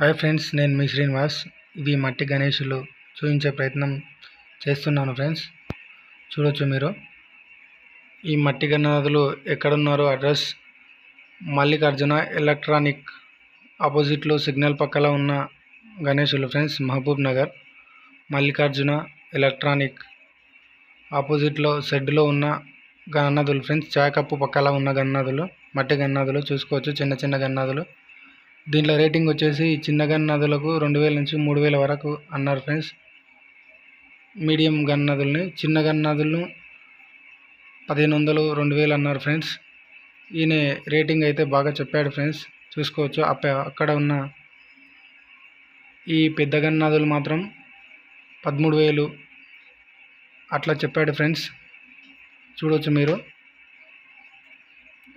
Hi friends నేను మీ శ్రీనివాస్. ఇవి మట్టి గణేషులు చూపించే ప్రయత్నం చేస్తున్నాను ఫ్రెండ్స్. చూడొచ్చు మీరు. ఈ మట్టి గణనాథులు ఎక్కడున్నారో అడ్రస్. మల్లికార్జున ఎలక్ట్రానిక్ ఆపోజిట్లో సిగ్నల్ పక్కల ఉన్న గణేషులు ఫ్రెండ్స్ మహబూబ్ నగర్. మల్లికార్జున ఎలక్ట్రానిక్ ఆపోజిట్లో షెడ్లో ఉన్న గణనాథులు ఫ్రెండ్స్ చాయ్ కప్పు పక్కల ఉన్న గణనాథులు మట్టి గణనాథులు చూసుకోవచ్చు. చిన్న చిన్న గణనాథులు దీంట్లో రేటింగ్ వచ్చేసి చిన్న గన్ నదులకు రెండు వేల నుంచి మూడు వేల వరకు అన్నారు ఫ్రెండ్స్. మీడియం గన్ నదుల్ని చిన్న గన్ నదులను పదిహేను వందలు రెండు వేలు అన్నారు ఫ్రెండ్స్. ఈయన రేటింగ్ అయితే బాగా చెప్పాడు ఫ్రెండ్స్. చూసుకోవచ్చు అప్ప అక్కడ ఉన్న ఈ పెద్ద గన్ నదులు మాత్రం పదమూడు వేలు అట్లా చెప్పాడు ఫ్రెండ్స్. చూడవచ్చు మీరు.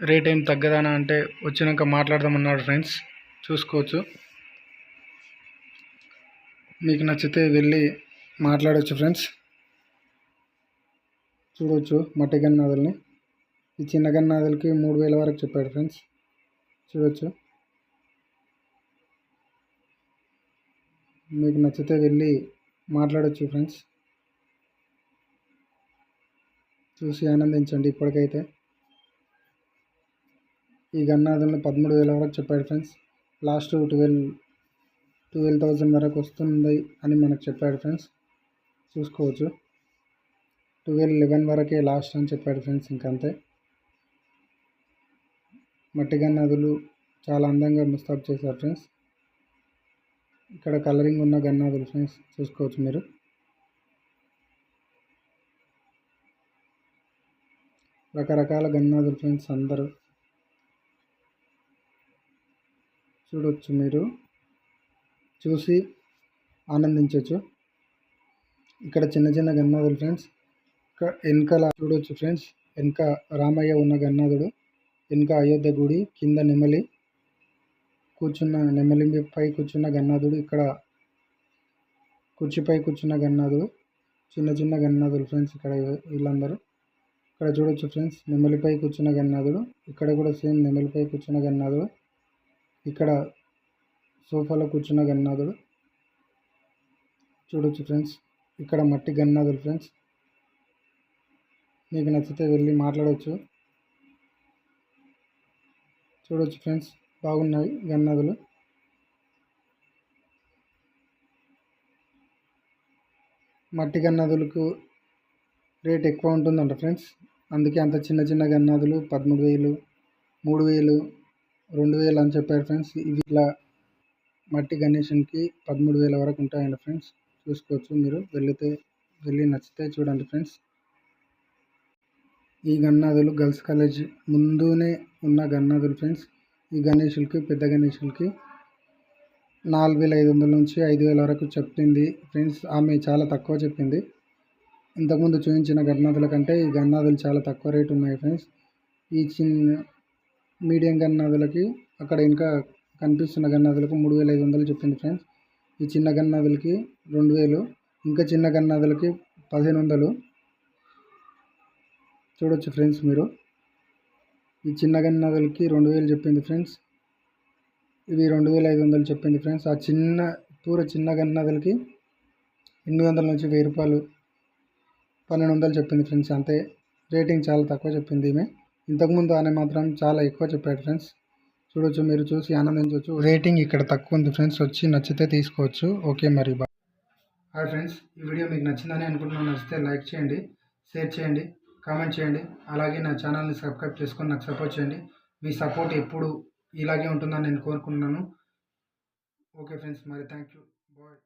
రేట్ ఏం తగ్గదానా అంటే వచ్చినాక మాట్లాడదామన్నాడు ఫ్రెండ్స్. చూసుకోవచ్చు. మీకు నచ్చితే వెళ్ళి మాట్లాడవచ్చు ఫ్రెండ్స్. చూడవచ్చు మట్టి గన్నాదుల్ని. ఈ చిన్న గన్నాదులకి మూడు వేల వరకు చెప్పాడు ఫ్రెండ్స్. చూడవచ్చు మీకు నచ్చితే వెళ్ళి మాట్లాడవచ్చు ఫ్రెండ్స్. చూసి ఆనందించండి ఇప్పటికైతే. ఈ గన్నాదులను పదమూడు వేల వరకు చెప్పాడు friends. Last twelve twelve thousand వరకు వస్తుంది అని మనకు చెప్పాడు ఫ్రెండ్స్. చూసుకోవచ్చు. ట్వెల్వ్ లెవెన్ వరకే లాస్ట్ అని చెప్పాడు ఫ్రెండ్స్ ఇంకంతే. మట్టి గన్నాదులు చాలా అందంగా ముస్తాబ్ చేశారు ఫ్రెండ్స్. ఇక్కడ కలరింగ్ ఉన్న గన్నాదులు ఫ్రెండ్స్ చూసుకోవచ్చు మీరు. రకరకాల గన్నాదులు ఫ్రెండ్స్ అందరూ చూడవచ్చు మీరు. చూసి ఆనందించవచ్చు ఇక్కడ చిన్న చిన్న గన్నాదులు ఫ్రెండ్స్. వెనకాల చూడవచ్చు ఫ్రెండ్స్. వెనక రామయ్య ఉన్న గన్నాథుడు వెనక అయోధ్య గుడి కింద నెమలి. కూర్చున్న నెమలింపై కూర్చున్న గన్నాథుడు ఇక్కడ కుర్చీపై కూర్చున్న గన్నాథుడు చిన్న చిన్న గన్నదుడు ఫ్రెండ్స్ ఇక్కడ వీళ్ళందరూ. ఇక్కడ చూడవచ్చు ఫ్రెండ్స్. నెమలిపై కూర్చున్న గన్నాథుడు ఇక్కడ కూడా సేమ్ నెమలిపై కూర్చున్న గన్నాథుడు ఇక్కడ సోఫాలో కూర్చున్న గన్నాథుడు చూడొచ్చు ఫ్రెండ్స్ ఇక్కడ మట్టి గన్నాథుడు ఫ్రెండ్స్. మీకు నచ్చితే వెళ్ళి మాట్లాడవచ్చు చూడొచ్చు ఫ్రెండ్స్ బాగున్నాయి గన్నాదులు మట్టి గన్నాదులకు రేట్ ఎక్కువ ఉంటుందంట ఫ్రెండ్స్. అందుకే అంత చిన్న చిన్న గన్నాదులు పదమూడు వేలు మూడు వేలు రెండు వేలు అని చెప్పారు ఫ్రెండ్స్. ఇది ఇట్లా మట్టి గణేషన్కి పదమూడు వేల వరకు ఉంటాయండి ఫ్రెండ్స్. చూసుకోవచ్చు మీరు. వెళితే వెళ్ళి నచ్చితే చూడండి ఫ్రెండ్స్. ఈ గన్నాదులు గర్ల్స్ కాలేజ్ ముందునే ఉన్న గన్నాదులు ఫ్రెండ్స్. ఈ గణేషులకి పెద్ద గణేషులకి నాలుగు వేల ఐదు వందల నుంచి ఐదు వేల వరకు చెప్పింది ఫ్రెండ్స్. ఆమె చాలా తక్కువ చెప్పింది. ఇంతకుముందు చూపించిన గన్నాదుల కంటే ఈ గన్నాదులు చాలా తక్కువ రేటు ఉన్నాయి ఫ్రెండ్స్. ఈ చిన్న మీడియం గన్నాదులకి అక్కడ ఇంకా కనిపిస్తున్న గన్నదులకు మూడు వేల ఐదు వందలు చెప్పింది ఫ్రెండ్స్. ఈ చిన్న గన్నాదులకి రెండు వేలు ఇంకా చిన్న గన్నాదులకి పదిహేను వందలు. చూడొచ్చు ఫ్రెండ్స్ మీరు. ఈ చిన్న గన్నాదులకి రెండు వేలు చెప్పింది ఫ్రెండ్స్. ఇది రెండు వేల ఐదు వందలు చెప్పింది ఫ్రెండ్స్. ఆ చిన్న పూర చిన్న గన్నదులకి ఎనిమిది వందల నుంచి వెయ్యి రూపాయలు పన్నెండు వందలు చెప్పింది ఫ్రెండ్స్. అంతే. రేటింగ్ చాలా తక్కువ చెప్పింది ఈమె. ఇంతకుముందు ఆయన మాత్రం చాలా ఎక్కువ చెప్పాడు ఫ్రెండ్స్. చూడొచ్చు మీరు చూసి ఆనందించవచ్చు రేటింగ్ ఇక్కడ తక్కువ ఉంది ఫ్రెండ్స్. వచ్చి నచ్చితే తీసుకోవచ్చు. ఓకే మరి బా హాయ్ ఫ్రెండ్స్ ఈ వీడియో మీకు నచ్చిందని అనుకుంటున్నాను. నచ్చితే లైక్ చేయండి షేర్ చేయండి కామెంట్ చేయండి. అలాగే నా ఛానల్ని సబ్స్క్రైబ్ చేసుకొని నాకు సపోర్ట్ చేయండి. మీ సపోర్ట్ ఎప్పుడు ఇలాగే ఉంటుందని నేను కోరుకుంటున్నాను. ఓకే ఫ్రెండ్స్ మరి థ్యాంక్ యూ బాయ్.